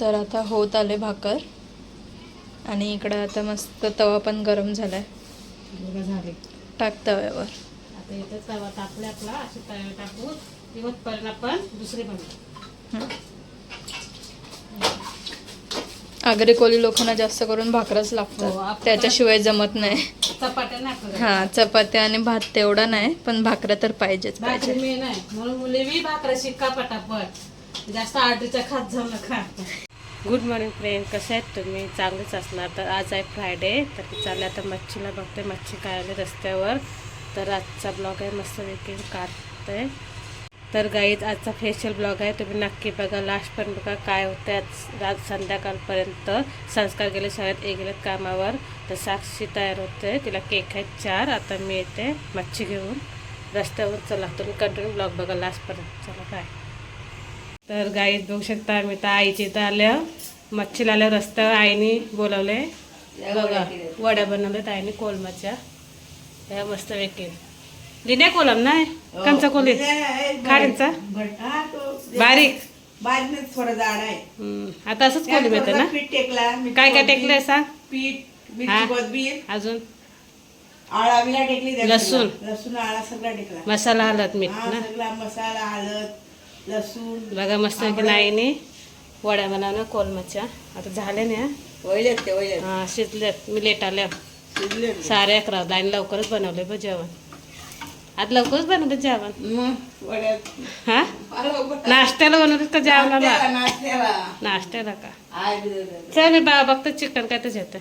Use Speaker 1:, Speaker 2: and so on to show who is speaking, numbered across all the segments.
Speaker 1: तर आता होत आले भाकर. आणि इकडं आता मस्त तवा पण गरम
Speaker 2: झाले.
Speaker 1: टाक तव्यावर.
Speaker 2: आता तवा तापले आपला असे तव्यावर टाकून दिवस पर्यंत आपण दुसरे बनवू.
Speaker 1: आगरी कोली लोकांना जास्त करून भाकरच
Speaker 2: हो,
Speaker 1: लागतात
Speaker 2: आपण-
Speaker 1: त्याच्याशिवाय जमत नाही.
Speaker 2: चपात्या.
Speaker 1: हा चपात्या आणि भात तेवढा नाही पण भाकऱ्या तर पाहिजेच पाहिजे
Speaker 2: आहे. म्हणून मुले बी भाकऱ्या शिका पटापट. जास्त आडीच्या खात जाऊ नका. गुड मॉर्निंग फ्रेंड कसे आहेत तुम्ही? चांगलेच असणार. तर आज आहे फ्रायडे तर चालले आता मच्छीला बघते मच्छी काय आले रस्त्यावर. तर आजचा ब्लॉग आहे. मस्त वेकिंग काढते तर गाईज आजचा फेशियल ब्लॉग आहे. तुम्ही नक्की बघा. लास्ट पण बघा काय होतं आज रात संध्याकाळपर्यंत संस्कार गेले शाळेत. एक गेलेत कामावर. तर साक्षी तयार होते तिला केक आहेत चार. आता मी येते मच्छी घेऊन. रस्त्यावर चला. तुम्ही कंटिन्यू ब्लॉग बघा. लास्टपर्यंत चला काय तर गाईत बघू शकता आम्ही तर आईची इथं आल्या. मच्छीला आल्या रस्त्यावर आईने बोलवले. बघा वड्या बनवल्यात आईने कोलमाच्या. त्या मस्त वेकेल लिन्या कोलम नाही कंचा कोली खारींचा बारीक.
Speaker 3: बारीक थोडं जाड आहे.
Speaker 2: आता असंच कोली येतं ना?
Speaker 3: पीठ टेकला
Speaker 2: काय काय टेकलंय सांग?
Speaker 3: पीठ
Speaker 2: हा?
Speaker 3: कोथबीर.
Speaker 2: अजून?
Speaker 3: आळा टेकली.
Speaker 2: लसूण.
Speaker 3: लसूण आळा सगळा टेकला.
Speaker 2: मसाला हलत मीठ
Speaker 3: हा
Speaker 2: ना?
Speaker 3: सगळा मसाला हळद लसूण
Speaker 2: बघा मस्त की नाईने वड्या बनवणं कोलमाच्या आता झाल्या ना
Speaker 3: वळल्यात ते वळल्यात
Speaker 2: हा शिजल्यात मी लेट आल्या
Speaker 3: शिजले
Speaker 2: सारे अकरा आणि लवकरच बनवले बघ जेवण. आज लवकरच बनवलं जेवण. हा. नाश्त्याला बनवलं का जेवणाला?
Speaker 3: नाश्त्याला,
Speaker 2: का. चल मी बा बघतो चिकन काय तर येतं.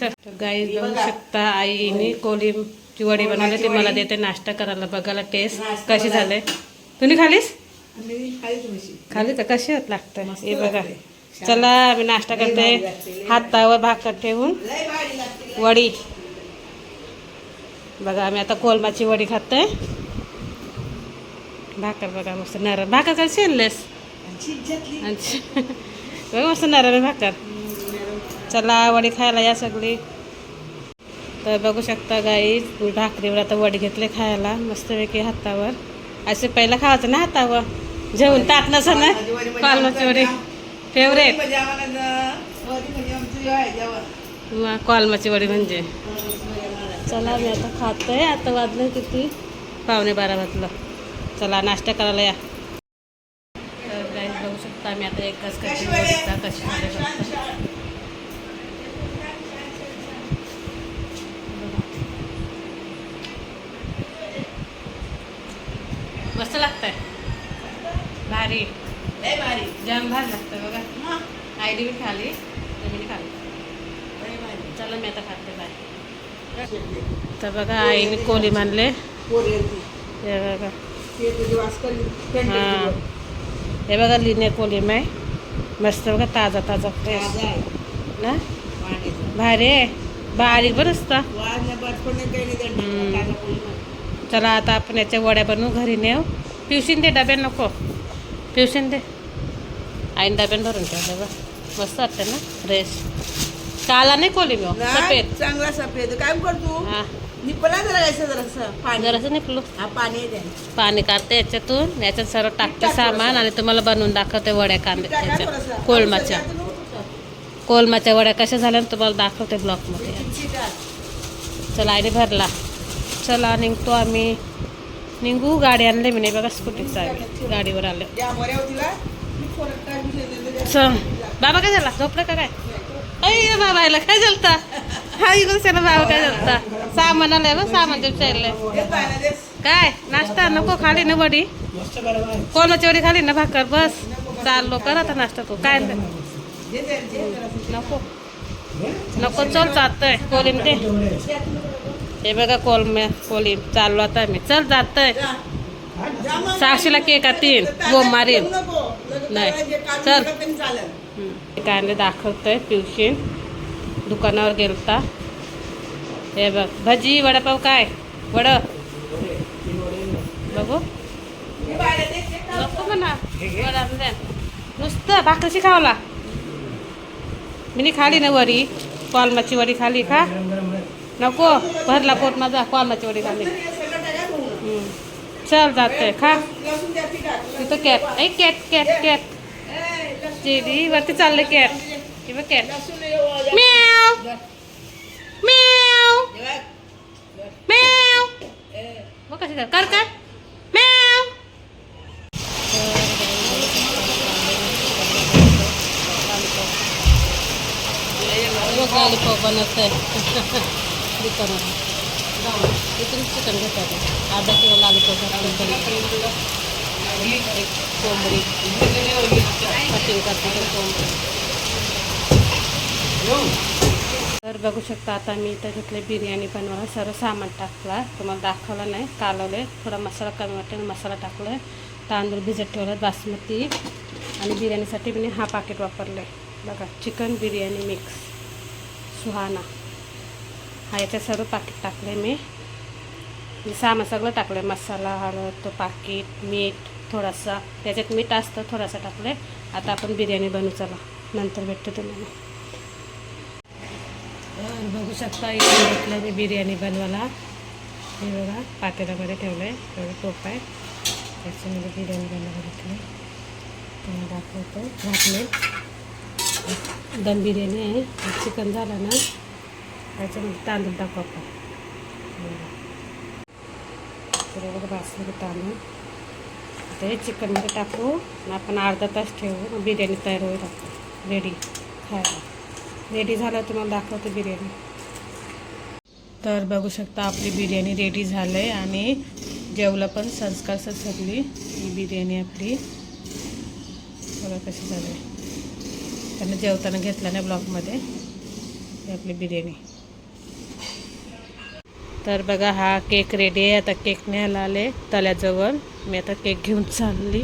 Speaker 2: चल. गाई बघू शकता आईने कोलिमची वडी बनवली ती मला देते. नाश्ता करायला बघायला टेस्ट कशी. झाले. तुम्ही खालीस?
Speaker 3: खाली
Speaker 2: तर कशी होत लागतं हे बघा. चला मी नाश्ता करते हातावर भाकर ठेवून. वडी. बघा आम्ही आता कोलमाची वडी खातोय. भाकर बघा मस्त नरम. भाकर
Speaker 3: चिंचेतली.
Speaker 2: अच्छा बघा मस्त नरम आहे भाकर. चला वडी खायला या सगळी. तर बघू शकता गाई भाकरीवर आता वडी घेतले खायला. मस्तपैकी हातावर. असे पहिला खायचं ना हातावर जेवण ताट नसं ना
Speaker 3: कोलमाची वडी म्हणजे
Speaker 2: फेवरेट
Speaker 3: आहे.
Speaker 2: कॉलमाची वडी म्हणजे. चला मी आता खातोय. आता वाजलं किती? पावणे बारा वाजलं. चला नाश्ता करायला या. तर बघू शकता आम्ही आता एकच कशी कशी मस्त लागतंय भारी।
Speaker 3: लय भारी.
Speaker 2: जाम भारी लागतं बघा।
Speaker 3: हा,
Speaker 2: आयडी बी खाली मी खाली
Speaker 3: लय भारी.
Speaker 2: चला मी आता खाते बाय तर बघा आईने कोली मानले. हे बघा।
Speaker 3: ते
Speaker 2: हा. हे बघा लिने कोलिम आहे मस्त बघा ताज़ा ताज़ा फ्रेश ना? भारी आहे. बारीक बरं असतं. चला आता आपण याच्या वड्या बनवू घरी नेऊ. पिवशीन दे डब्यात नको. पिवशीन दे. आईन डब्यात भरून ठेव बघा. मस्त वाटतं ना फ्रेश काला नाही कोलिम हो,
Speaker 3: नाही,
Speaker 2: सफेद.
Speaker 3: चांगला सफेद. काय करतो
Speaker 2: हा.
Speaker 3: निपला जरासं पाणी.
Speaker 2: जरासं निपलो.
Speaker 3: हा पाणी.
Speaker 2: पाणी काढते याच्यातून. याच्यात सर्व टाकते सामान आणि तुम्हाला बनवून दाखवते वड्या कांदे
Speaker 3: टाका
Speaker 2: याच्या
Speaker 3: थोडंसं.
Speaker 2: कोलमाच्या. कोलमाच्या वड्या कशा झाल्या तुम्हाला दाखवते ब्लॉकमध्ये. चला आईने भरला. चला निघतो आम्ही निघू गाडी आणले मी नाही बघा स्कूटीचा आम्ही गाडीवर आले. चल, बाबा काय झाला? झोपलं का काय? अय बाबायला काय झालता? हा इकडे त्याला बाबा काय झालता? सामान आलंय बघ सामान ते चाललंय. काय? नाश्ता नको, खाली ना वडी? कोणाची वडी खाली ना भाकर? बस चाललो कर आता नाश्ता तू. काय. नको. नको, चल जातोय कोलिम ते? हे बघा कोलमे कोलिम चाललो आता मी. चल जातोय. साक्षीला केक तीन? गो मारीन. नाही. चल. कांदे दाखवतोय पिवशीन. दुकानावर गेलता. हे बघ. भजी वडापाव काय? वड. बघू. नको म्हणा. नुसतं भाकरीची खावला. मी खाली ना वडी कॉलमाची वडी खाली खा नको भरला पोट माझा कॉलमाची वडी. हम्म. चल जाते खा. तिथं कॅट ऐ कॅट कॅट कॅट
Speaker 3: ए,
Speaker 2: वरती चाललं कॅट किंवा कॅट म्याव. मग कर आहे दुकानात इथून चिकन घेतात. अर्धा किलो लॉलीपॉप कोंबडी. कटिंग करते तर कोंबडी. तर बघू शकता आता मी इथं घेतले बिर्याणी बनवायला सर्व सामान टाकला. तुम्हाला दाखवलं नाही कालवले. थोडा मसाला कमी वाटेल मसाला टाकला तांदूळ भिजत ठेवलं बासमती. आणि बिर्याणीसाठी मी हा पाकिट आहे बघा चिकन बिर्याणी मिक्स सुहाना. हा याच्या सर्व पाकिट टाकले मी. सामान सगळं टाकलं आहे मसाला हळद तो पाकिट मीठ थोडासा. त्याच्यात मीठ असतं थोडासा टाकलं आता आपण बिर्याणी बनवू चला. नंतर भेटतो तुम्हाला. बघू शकता इथे भेटलं मी बिर्याणी बनवायला. हे बघा पातेल्यामध्ये ठेवलं आहे एवढं टोप आहे. त्याच्यामध्ये बिर्याणी बनवायला घेतली तुम्हाला दाखवतो. घातले दम बिर्याणी आहे. चिकन झालं ना. त्याच्यामध्ये तांदूळ टाकू आपण. तर बासमती तांदूळ. ते चिकनमध्ये टाकू आणि आपण अर्धा तास ठेवू. बिर्याणी तयार होईल रेडी खायला. रेडी झालं तुम्हाला दाखवते बिर्याणी. तर बघू शकता आपली बिर्याणी रेडी झालं आहे आणि जेवलं पण संस्कार सगळी ही बिर्याणी आपली. बघा कशी झाली. त्यांना जेवताना घेतलं नाही ब्लॉकमध्ये आपली बिर्याणी. तर बघा हा केक रेडी आहे. आता केक न्यायला आले तल्याजवळ मी आता केक घेऊन चालली.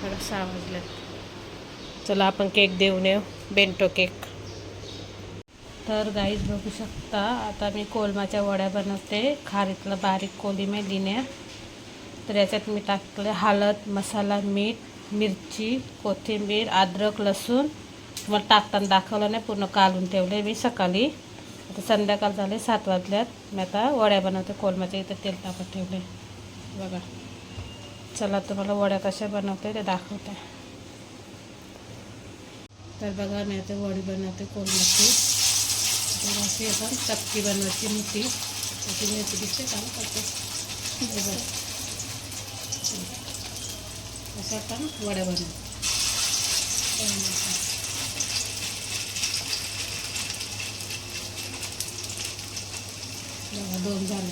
Speaker 2: थोडा सहा चला आपण केक देऊन येऊ. Bento cake. तर गाईज बघू शकता आता मी कोलमाच्या वड्या बनवते. खारीतलं बारीक कोलिमे लिण्या तर याच्यात मी टाकले हळद मसाला मीठ मिरची कोथिंबीर अद्रक लसूण. तुम्हाला टाकताना दाखवलं नाही पूर्ण काढून ठेवले मी सकाळी. आता संध्याकाळ झाले सात वाजल्यात. मी आता वड्या बनवते कोलमाच्या इथं तेल तापत ठेवले बघा. चला तुम्हाला वड्या कशा बनवते ते दाखवते. तर बघा मी आता वडी बनवते कोलमाची. तर अशी आपण चक्की बनवायची मोठी. त्याची मिरची दिसते काम करते. हे असं आपण वड्या बनवतो बघा दोन झाले.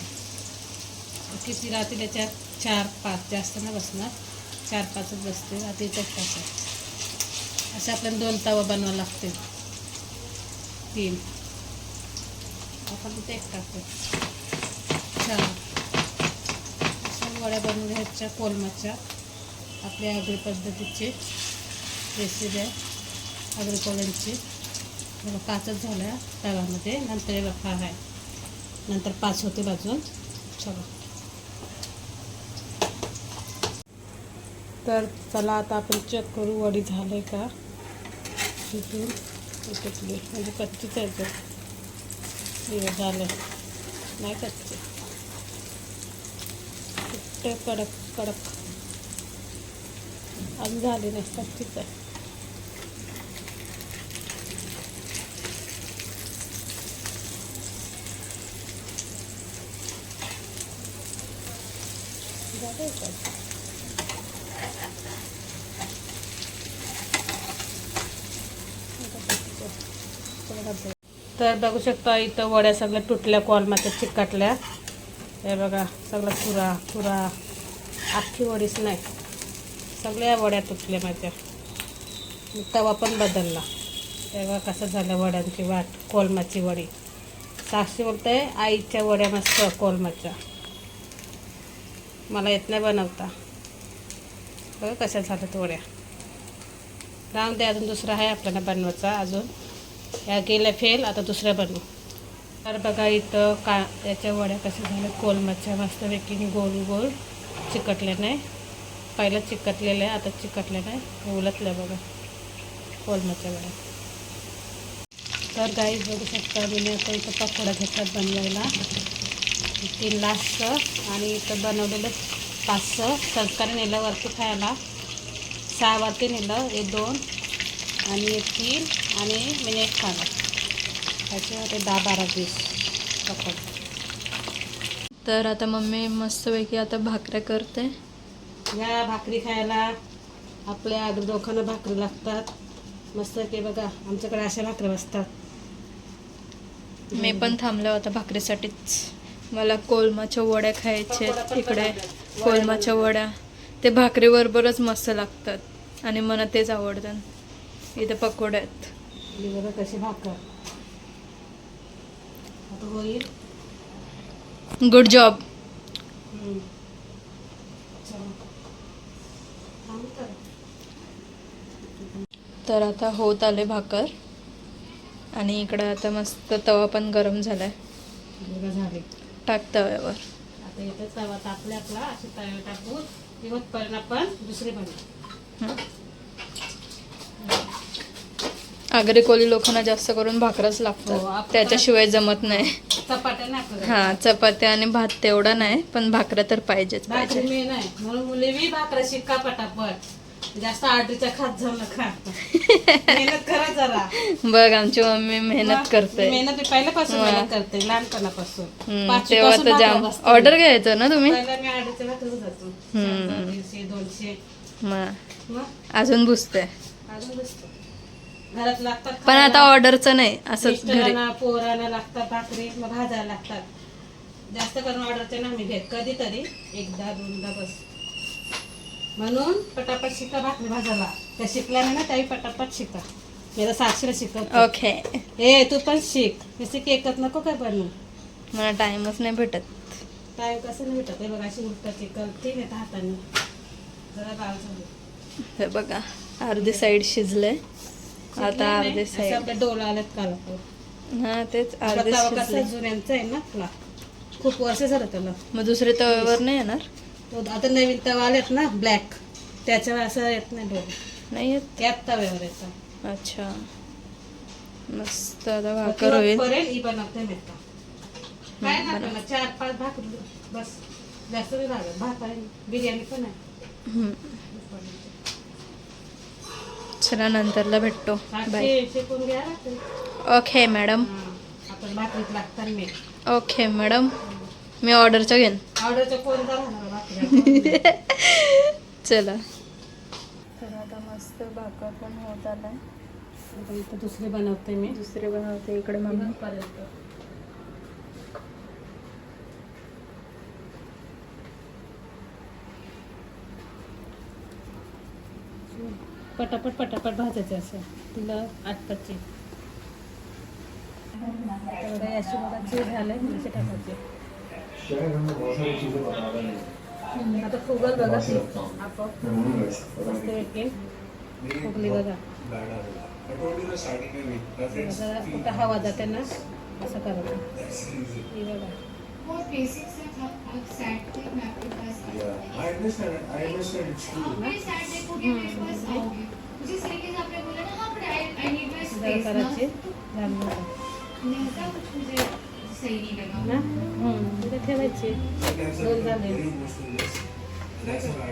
Speaker 2: किती राहतील याच्यात चार पाच जास्त नाही बसणार. चार पाचच बसते आता इथं पाच असे आपल्याला दोन तवा बनवावं लागते. तीन. आपण तिथे एक टाकतो. चार. वड्या बनवून घ्यायच्या कोलमाच्या. आपल्या आगळी पद्धतीचे. रेसिपी आहे. आगरी कोलमची. पाचच झाल्या तव्यामध्ये. नंतर एक बघा आहे. नंतर पाच होते बाजून. चला. तर चला आता आपण चेक करू वडी झाले का? तिथून इकडली म्हणजे कच्चीच आहे तर झालं. नाही कच्चे. कुठे कडक कडक. अजून झाली नाही. कच्चीच आहे झालं का तर बघू शकता इथं वड्या सगळ्या तुटल्या कॉलमाच्या चिकटल्या. हे बघा सगळं चुरा चुरा. अख्खी वडीच नाही. सगळ्या वड्या तुटल्या माझ्या तवा पण बदलला. तेव्हा कसं झालं वड्यांची वाट कोलमाची वडी. साक्षी बोलते आईच्या वड्या मस्त कोलमाच्या. मला येत नाही बनवता. बघा कशा झाल्यात वड्या. राहून दे अजून दुसरा आहे आपल्याला बनवायचा अजून. या गेल्या फेल आता दुसऱ्या बनवू तर बघा इथं का याच्या वड्या कशा झाल्या कोलमच्या मस्तपैकी गोल गोल चिकटल्या नाही. पहिलं चिकटलेल्या आहे आता चिकटल्या नाही. उलटल्या बघा कोलमच्या वड्या. तर गाई बघू शकता मी आता इथं पकोडा घेतात बनवायला. तीन लास्ट आणि इथं बनवलेलं पाचचं संस्कारी नेलं वरती खायला. सहा वरती नेलं हे दोन आणि एक तीन. आणि म्हणजे एक खाणं त्याच्यामध्ये दहा बारा पीस पकड
Speaker 1: तर आता मम्मी मस्तपैकी आता भाकऱ्या करते.
Speaker 2: या भाकरी खायला आपल्या दोघांना भाकरी लागतात. मस्त ते बघा आमच्याकडे अशा भाकरी बसतात.
Speaker 1: मी पण थांबल्या होता भाकरीसाठीच. मला कोलमाच्या वड्या खायच्या
Speaker 2: पण
Speaker 1: इकडे. कोलमाच्या वड्या. ते भाकरीबरोबरच मस्त लागतात. आणि मला तेच आवडतात इथे पकोडे
Speaker 2: ही बघा कशी भाकर. आता होईल.
Speaker 1: गुड जॉब
Speaker 2: तर.
Speaker 1: आता होत आले भाकर. आणि इकडं आता मस्त तवा पण गरम झालाय.
Speaker 2: झाले.
Speaker 1: टाक तव्यावर.
Speaker 2: आता इथे तवा तापले आपला असे तव्यावर टाकून. पण आपण दुसरी बनवू
Speaker 1: हं. आगरी कोली लोकांना जास्त करून भाकरच
Speaker 2: हो,
Speaker 1: लागतात
Speaker 2: आपण-
Speaker 1: त्याच्याशिवाय जमत नाही. हा चपात्या आणि भात तेवढा नाही पण भाकऱ्या तर पाहिजेच
Speaker 2: भाकरी
Speaker 1: पाहिजे.
Speaker 2: मी नाही म्हणून मुली बी भाकऱ्या शिका पटापट. जास्त खात मेहनत करा जरा.
Speaker 1: बघ आमची मम्मी मेहनत करते.
Speaker 2: मेहनत पहिल्यापासून. मेहनत करते लहानपणापासून.
Speaker 1: तेव्हा तर जाम
Speaker 2: बसते.
Speaker 1: ऑर्डर घ्यायचं ना तुम्ही?
Speaker 2: दोनशे.
Speaker 1: अजून बुजते.
Speaker 2: अजून बसतो घरात लागतात
Speaker 1: पण आता. ऑर्डरचं नाही असंच घरी
Speaker 2: मिस्टरांना पोरांना लागतात भाकरी मग भाजायला लागतात. जास्त करून ऑर्डरचे ना मी घेत कधीतरी एकदा दोनदा बस. म्हणून पटापट शिका भाकरी भाजायला. त्या शिकल्याने ना त्याही पटापट शिका. मी आता साक्षीला शिकत
Speaker 1: ओके.
Speaker 2: ए तू पण शिक. नुसती केकत नको काय बनवू?
Speaker 1: मला टाइमच नाही भेटत.
Speaker 2: काय कसं नाही भेटत? हे बघा अशी चिकल ठीक आहे हाताने. जरा लाल झाली.
Speaker 1: हे बघा अर्धी साईड शिजले आता अर्धी साईड.
Speaker 2: आपल्या डोला आल्यात काल
Speaker 1: हा तेच
Speaker 2: आपला
Speaker 1: अर्धे
Speaker 2: कसा जुन्यांचा आहे ना आपला. खूप वर्ष झालं त्याला.
Speaker 1: मग दुसरे तव्यावर नाही येणार?
Speaker 2: तो आता नवीन तवा आलेत ना ब्लॅक त्याच्यावर असं येत नाही डोळे.
Speaker 1: नाही येत?
Speaker 2: त्यात तव्यावर येतं.
Speaker 1: अच्छा. मस्त आता भाकर होईल.
Speaker 2: काय ना चार पाच भाकरी. बस. जास्त नाही लागत भात आहे. बिर्याणी पण आहे.
Speaker 1: चला नंतरला भेटतो bye okay madam okay madam मी. ऑर्डरचं घेईन. चला. तर आता मस्त भाकर पण होत
Speaker 2: इथं दुसरी बनवते मी.
Speaker 1: दुसरे बनवते इकडे मम्मी.
Speaker 2: पटापट पटापट भाजायचे असं. तिला आटपाचे. तेवढे अशी बघायचे झाले असे टाकायचे. आता फुगल बघा ती आपोआप. मस्त वेगळी फुगली बघा कुठं हवा जाते ना असं करायचं. ही बघा.
Speaker 4: I understand. I understand it's true.
Speaker 5: मुझे सही आपने बोला ना हाँ ना। ऐसा कुछ मुझे सही नहीं लगा।
Speaker 2: ना? तिथे ठेवायचे
Speaker 4: Like, as a
Speaker 2: दोन झाले
Speaker 4: very emotional list. That's a bad